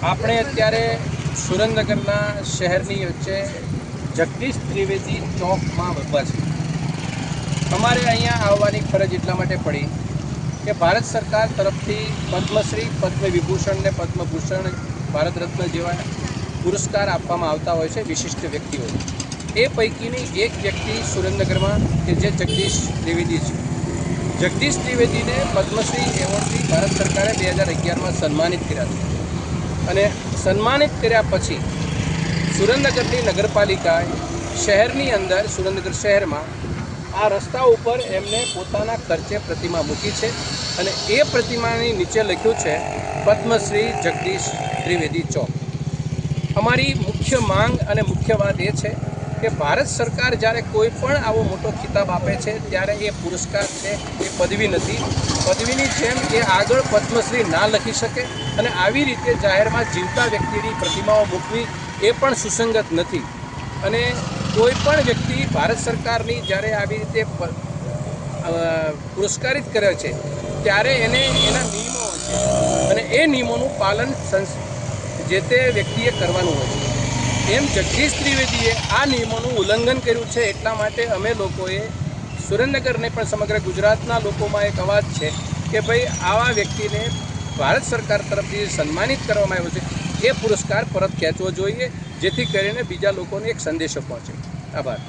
આપણે અત્યારે સુરેન્દ્રનગરના શહેરની વચ્ચે જગદીશ ત્રિવેદી ચોકમાં ઊભા છે અમારે અહીંયા આવવાની ફરજ એટલા માટે પડી કે ભારત સરકાર તરફથી પદ્મશ્રી પદ્મ વિભૂષણ પદ્મભૂષણ ભારત રત્ન જેવા પુરસ્કાર આપવામાં આવતા હોય છે વિશિષ્ટ વ્યક્તિઓ. એ પૈકીની એક વ્યક્તિ સુરેન્દ્રનગરમાં કે જે જગદીશ ત્રિવેદી છે. જગદીશ ત્રિવેદીને પદ્મશ્રી એવોર્ડથી ભારત સરકારે બે હજાર અગિયારમાં સન્માનિત કર્યા છે. અને સન્માનિત કર્યા પછી સુરેન્દ્રનગરની નગરપાલિકાએ શહેરની અંદર, સુરેન્દ્રનગર શહેરમાં આ રસ્તા ઉપર એમને પોતાના ખર્ચે પ્રતિમા મૂકી છે અને એ પ્રતિમાની નીચે લખ્યું છે, પદ્મશ્રી જગદીશ ત્રિવેદી ચોક. અમારી મુખ્ય માંગ અને મુખ્ય વાત એ છે કે ભારત સરકાર જ્યારે કોઈ પણ આવો મોટો ખિતાબ આપે છે, ત્યારે એ પુરસ્કાર છે એ પદવી નથી. પદવીની જેમ એ આગળ પદ્મશ્રી ના લખી શકે અને આવી રીતે જાહેરમાં જીવતા વ્યક્તિની પ્રતિમાઓ મૂકવી એ પણ સુસંગત નથી. અને કોઈ પણ વ્યક્તિ ભારત સરકારની જ્યારે આવી રીતે પુરસ્કારિત કરે છે, ત્યારે એને એના નિયમો હોય છે. અને એ નિયમોનું પાલન સંસ, જે તે વ્યક્તિએ કરવાનું હોય છે. એમ જગદીશ ત્રિવેદીએ આ નિયમોનું ઉલ્લંઘન કર્યું છે એટલા માટે અમે લોકોએ સુરેન્દ્રનગરને પણ સમગ્ર ગુજરાતના લોકોમાં એક અવાજ છે કે ભાઈ આવા વ્યક્તિને ભારત સરકાર તરફથી સન્માનિત કરવામાં આવ્યો છે. એ પુરસ્કાર પરત ખેંચવો જોઈએ, જેથી કરીને બીજા લોકોને એક સંદેશો પહોંચે. આભાર.